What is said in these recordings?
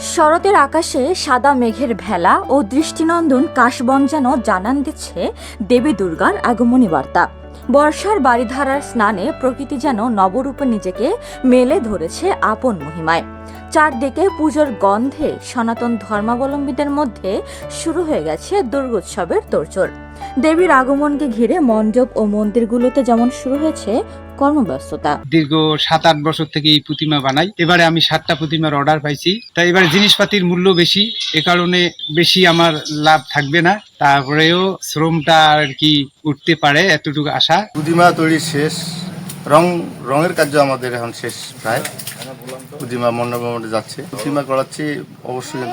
শরতের আকাশে সাদা মেঘের ভেলা ও দৃষ্টিনন্দন কাশবন যেন জানান দিচ্ছে দেবী দুর্গার আগমনী বার্তা। বর্ষার বাড়িধারার স্নানে প্রকৃতি যেন নবরূপে নিজেকে মেলে ধরেছে আপন মহিমায়। চারদিকে পুজোর গন্ধে সনাতন ধর্মাবলম্বীদের মধ্যে শুরু হয়ে গেছে দুর্গোৎসবের তোড়জোড়। দেবীর আগমনকে ঘিরে মণ্ডপ ও মন্দিরগুলোতে যেমন শুরু হয়েছে কর্মব্যস্ততা। দীর্ঘ সাত আট বছর থেকে এই প্রতিমা বানাই। এবারে আমি সাতটা প্রতিমার অর্ডার পাইছি। তাই এবারে জিনিসপাতির মূল্য বেশি এ কারণে বেশি আমার লাভ থাকবে না। তারপরেও শ্রমটা আর কি উঠতে পারে এতটুকু আশা। প্রতিমা তৈরি শেষ রং রঙের কার্য আমাদের এখন শেষ প্রায়। প্রতিমা মন্ডপে যাচ্ছে জিমা করাচ্ছি অবশ্যই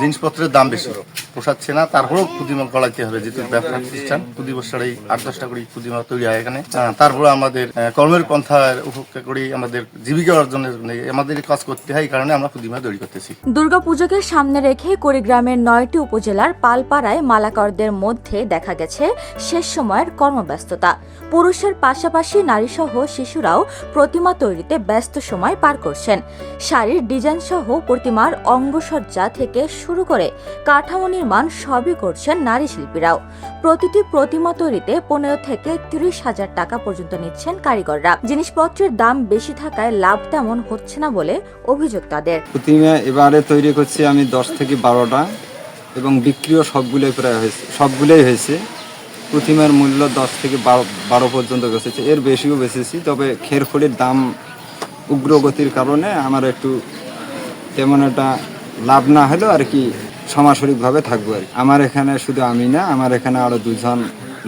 জিনিসপত্রের দাম বেশি। পোষাচ্ছে না তারপরেও প্রতিমা করাইতে হবে, যেহেতু ব্যবসা প্রতিষ্ঠান। প্রতি বছরই আট দশটা করে প্রতিমা তৈরি হয় এখানে। তারপরে আমাদের কর্মের পন্থার উপেক্ষা করি, আমাদের জীবিকা অর্জনের আমাদের কাজ করতে হয়, এই কারণে আমরা প্রতিমা তৈরি করতেছি। দুর্গাপুজোকে সামনে রেখে কুড়িগ্রামের নয়টি উপজেলার পালপাড়ায় মালাকরদের মধ্যে দেখা গেছে শেষ সময়ের কর্মব্যস্ততা। পুরুষের পাশাপাশি নারীসহ শিশুরাও প্রতিমা তৈরিতে ব্যস্ত সময় পার করছেন। শাড়ির ডিজাইন সহ প্রতিমার অঙ্গসজ্জা থেকে শুরু করে কাঠামো নির্মাণ সবই করছেন নারী শিল্পীরাও। প্রতিটি প্রতিমা তৈরিতে পনেরো থেকে তিরিশ হাজার টাকা পর্যন্ত নিচ্ছেন কারিগররা। জিনিসপত্রের দাম বেশি থাকায় লাভ তেমন হচ্ছে না বলে অভিযোগ তাদের। প্রতিমা এবারে তৈরি করছি আমি দশ থেকে বারোটা এবং বিক্রিও সবগুলোই প্রায় হয়েছে, সবগুলোই হয়েছে। প্রতিমার মূল্য দশ থেকে বারো পর্যন্ত বেঁচেছে। এর বেশিও বেঁচেছি, তবে খেরখড়ির দাম উগ্রগতির কারণে আমার একটু তেমন একটা লাভ না হলেও আর কি সমাসরিকভাবে থাকব আর কি। আমার এখানে শুধু আমি না আমার এখানে আরও দুজন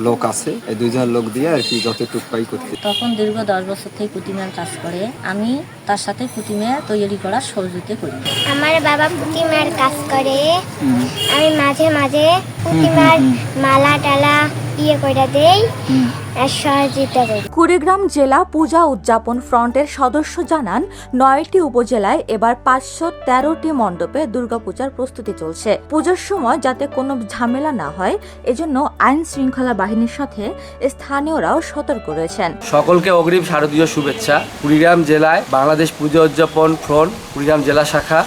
লোক আছে। এই দুজন লোক দিয়ে আর কি যতটুক পাই করতে। তখন দীর্ঘ দশ বছর থেকে প্রতিমার কাজ করে। আমি তার সাথে প্রতিমা তৈরি করার সহযোগিতা করি। আমার বাবা প্রতিমার কাজ করে। আমি মাঝে মাঝে প্রতিমার মালা টালা ইয়ে করে দেই। সহযোগিতা করি কুড়িগ্রাম জেলা পূজা উদযাপন ফ্রন্টের সদস্য জানান নয়টি উপজেলায় এবার পাঁচশো তেরোটি মণ্ডপে দুর্গাপূজার প্রস্তুতি চলছে। পূজার সময় যাতে কোনো ঝামেলা না হয় এজন্য আইন শৃঙ্খলা বাহিনীর সাথে স্থানীয়রাও সতর্ক রয়েছেন। সকলকে অগ্রিম শারদীয় শুভেচ্ছা। কুড়িগ্রাম জেলায় বাংলাদেশ পুজো উদযাপন ফ্রন্ট কুড়িগ্রাম জেলা শাখা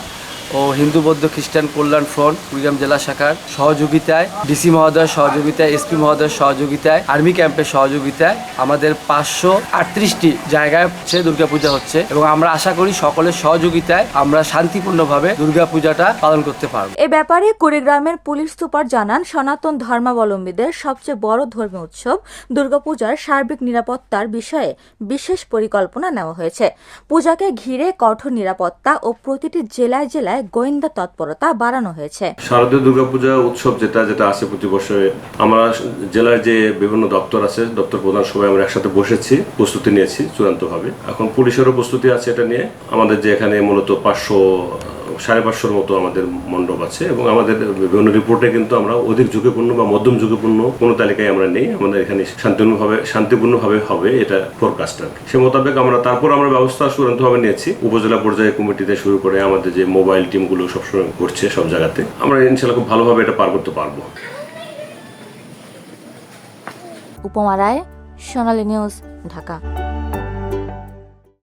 ও হিন্দু, বৌদ্ধ, খ্রিস্টান কল্যাণ ফ্রন্ট, কুড়িগ্রাম জেলা শাখার সহযোগিতায়, ডিসি মহোদয়ের সহযোগিতায়, এসপি মহোদয়ের সহযোগিতায়, আর্মি ক্যাম্পের সহযোগিতায় আমাদের পাঁচশো আটত্রিশটি জায়গায় হচ্ছে দুর্গাপূজা হচ্ছে এবং আমরা আশা করি সকলের সহযোগিতায় আমরা শান্তিপূর্ণভাবে দুর্গাপূজাটা পালন করতে পারব। এ ব্যাপারে কুড়িগ্রামের পুলিশ সুপার জানান, সনাতন ধর্মাবলম্বীদের সবচেয়ে বড় ধর্মীয় উৎসব দুর্গাপূজার সার্বিক নিরাপত্তার বিষয়ে বিশেষ পরিকল্পনা নেওয়া হয়েছে। পূজাকে ঘিরে কঠোর নিরাপত্তা ও প্রতিটি জেলায় জেলায় গোয়েন্দা তৎপরতা বাড়ানো হয়েছে। শারদীয় দুর্গাপূজা উৎসব যেটা যেটা আছে প্রতি বছরে, আমরা জেলার যে বিভিন্ন দপ্তর আছে, দপ্তর প্রধান সবাই আমরা একসাথে বসেছি, প্রস্তুতি নিয়েছি চূড়ান্তভাবে। এখন পুলিশেরও প্রস্তুতি আছে এটা নিয়ে। আমাদের যে এখানে মূলত পাঁচশো সাড়ে পাঁচশোর মতো আমাদের মণ্ডপ আছে এবং আমাদের বিভিন্ন রিপোর্টে কিন্তু আমরা অধিক ঝুঁকিপূর্ণ বা মধ্যম ঝুঁকিপূর্ণ কোনো তালিকায় আমরা নেই। আমাদের এখানে শান্তিপূর্ণভাবে শান্তিপূর্ণভাবে হবে এটা ফোরকাস্ট আর সে মোতাবেক আমরা তারপর আমরা ব্যবস্থা চূড়ান্তভাবে নিয়েছি। উপজেলা পর্যায়ে কমিটিতে শুরু করে আমাদের যে মোবাইল টিমগুলো সবসময় করছে সব জায়গাতে, আমরা ইনশাল্লাহ খুব ভালোভাবে এটা পার করতে পারব। উপমা রায়, সোনালী নিউজ, ঢাকা।